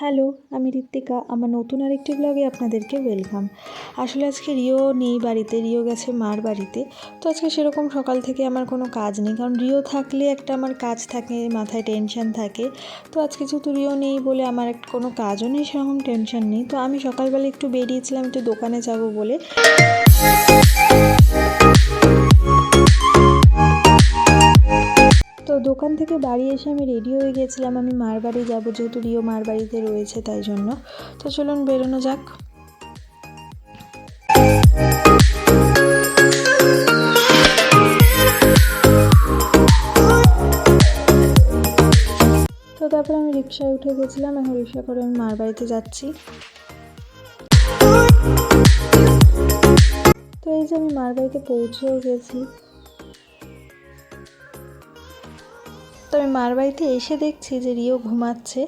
Hello, আমি ঋত্বিকা আমার নতুন আরেকটি ব্লগে আপনাদেরকে ওয়েলকাম আসলে আজকে রিও নেই বাড়িতে, রিও গেছে মার বাড়িতে, তো আজকে সেরকম সকাল থেকে আমার কোনো কাজ নেই, কারণ রিও থাকলে একটা আমার কাজ থাকে, মাথায় টেনশন থাকে, তো আজকে যেহেতু রিও নেই বলে আমার কোনো কাজও নেই, সেরকম টেনশন নেই, তো আমি সকালবেলা একটু বেরিয়েছিলাম, একটু দোকানে যাব বলে। দোকান থেকে বাড়ি এসে আমি রেডি হয়ে গেছিলাম আমি মার বাড়ি যাব, যেহেতু রিও মার বাড়িতে রয়েছে, তাই জন্য। তো চলুন বেরোনো যাক। তো তারপরে আমি রিক্সায় উঠে গেছিলাম। এখন রিক্সা করে আমি মার বাড়িতে যাচ্ছি। তো এই যে আমি মার বাড়িতে পৌঁছেও গেছি। আমি মার বাড়িতে এসে দেখছি যে রিও ঘুমাচ্ছে।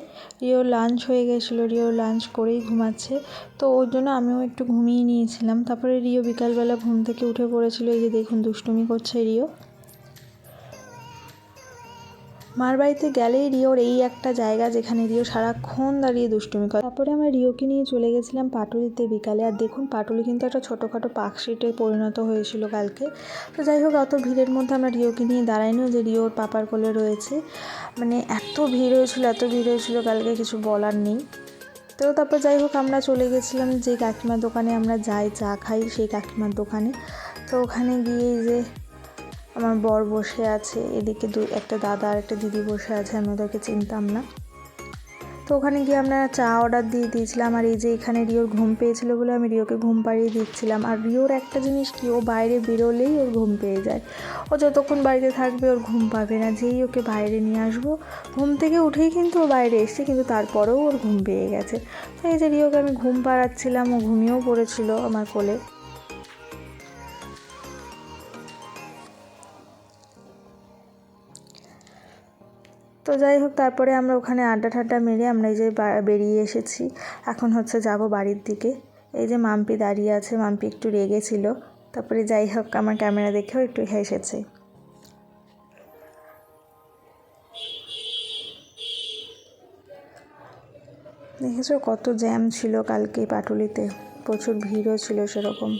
রিও লাঞ্চ হয়ে গেছিল, রিও লাঞ্চ করেই ঘুমাচ্ছে। তো ওর জন্য আমিও একটু ঘুমিয়ে নিয়েছিলাম। তারপরে রিও বিকালবেলা ঘুম থেকে উঠে পড়েছিলো। এই যে দেখুন, দুষ্টুমি করছে রিও। মার বাড়িতে গেলেই রিওর এই একটা জায়গা যেখানে রিও সারাক্ষণ দাঁড়িয়ে দুষ্টুমি করে। তারপরে আমরা রিওকে নিয়ে চলে গেছিলাম পাটুলিতে বিকালে। আর দেখুন, পাটুলি কিন্তু একটা ছোটোখাটো পাকশিটে পরিণত হয়েছিল কালকে। তো যাই হোক, অত ভিড়ের মধ্যে আমরা রিওকে নিয়ে দাঁড়াইনি যে রিওর পাপার কোলে রয়েছে। মানে এত ভিড় হয়েছিল, এত ভিড় হয়েছিল কালকে, কিছু বলার নেই। তো তারপর যাই হোক, আমরা চলে গেছিলাম যে কাকিমার দোকানে, আমরা যাই চা খাই সেই কাকিমার দোকানে। তো ওখানে গিয়ে যে আমার বর বসে আছে, এদিকে দু, একটা দাদা আর একটা দিদি বসে আছে, আমি ওদেরকে চিনতাম না। তো ওখানে গিয়ে আমরা চা অর্ডার দিয়ে দিয়েছিলাম, আর এই যে এখানে রিওর ঘুম পেয়েছিল বলে আমি রিওকে ঘুম পাড়িয়ে দিচ্ছিলাম। আর রিওর একটা জিনিস কি, ও বাইরে বেরোলেই ওর ঘুম পেয়ে যায়। ও যতক্ষণ বাড়িতে থাকবে ওর ঘুম পাবে না। যেই ওকে বাইরে নিয়ে আসব, ঘুম থেকে উঠেই কিন্তু ও বাইরে এসছে, কিন্তু তারপরেও ওর ঘুম পেয়ে গেছে। তো এই যে রিওকে আমি ঘুম পাড়াচ্ছিলাম, ও ঘুমিয়েও পড়েছিল আমার কোলে। তো যাই হোক, তারপরে আমরা ওখানে আড্ডা ঠাড্ডা মেরে আমরা এই যে বেরিয়ে এসেছি। এখন হচ্ছে যাব বাড়ির দিকে। এই যে মাম্পি দাঁড়িয়ে আছে, মাম্পি একটু রেগেছিল তারপরে যাই হোক, আমার ক্যামেরা দেখেও একটু হেসেছে। দেখেছ কত জ্যাম ছিল কালকে পাটুলিতে? প্রচুর ভিড়ও ছিল সেরকম।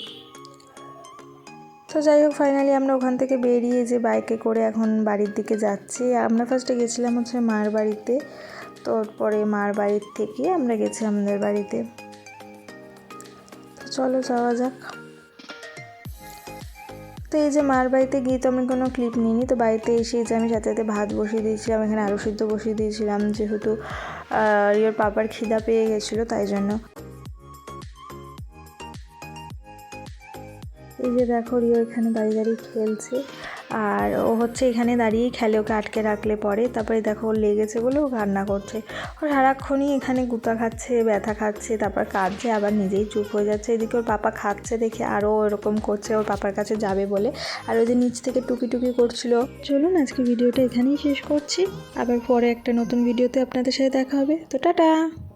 তো যাই হোক ফাইনালি আমরা ওখান থেকে বেরিয়ে যে বাইকে করে এখন বাড়ির দিকে যাচ্ছি। আমরা ফার্স্টে গেছিলাম হচ্ছে মার বাড়িতে। তারপরে মার বাড়ির থেকে আমরা গেছি আমাদের বাড়িতে। তো চলো যাওয়া যাক। তো এই যে মার বাড়িতে গিয়ে তো আমি কোনো ক্লিপ নিইনি, তো বাড়িতে এসে যে আমি সাথে সাথে ভাত বসিয়ে দিয়েছিলাম, এখানে আলু সিদ্ধ বসিয়ে দিয়েছিলাম, যেহেতু ইয়োর পাপার খিদা পেয়ে গেছিল, তাই জন্য। এই যে দেখো রিও এখানে দাঁড়িয়ে দাঁড়িয়ে খেলছে। আর ও হচ্ছে এখানে দাঁড়িয়েই খেলে, ওকে আটকে রাখলে পরে। তারপরে দেখো ওর লেগেছে বলে ও কান্না করছে। ও সারাক্ষণই এখানে গুতা খাচ্ছে, ব্যথা খাচ্ছে, তারপর কাঁদছে, আবার নিজেই চুপ হয়ে যাচ্ছে। এদিকে ওর পাপা খাচ্ছে দেখে আরও এরকম করছে, ওর পাপার কাছে যাবে বলে। আর ওই যে নিচ থেকে টুকি টুকি করছিল। চলুন আজকে ভিডিওটা এখানেই শেষ করছি। আবার পরে একটা নতুন ভিডিওতে আপনাদের সাথে দেখা হবে। তো টাটা!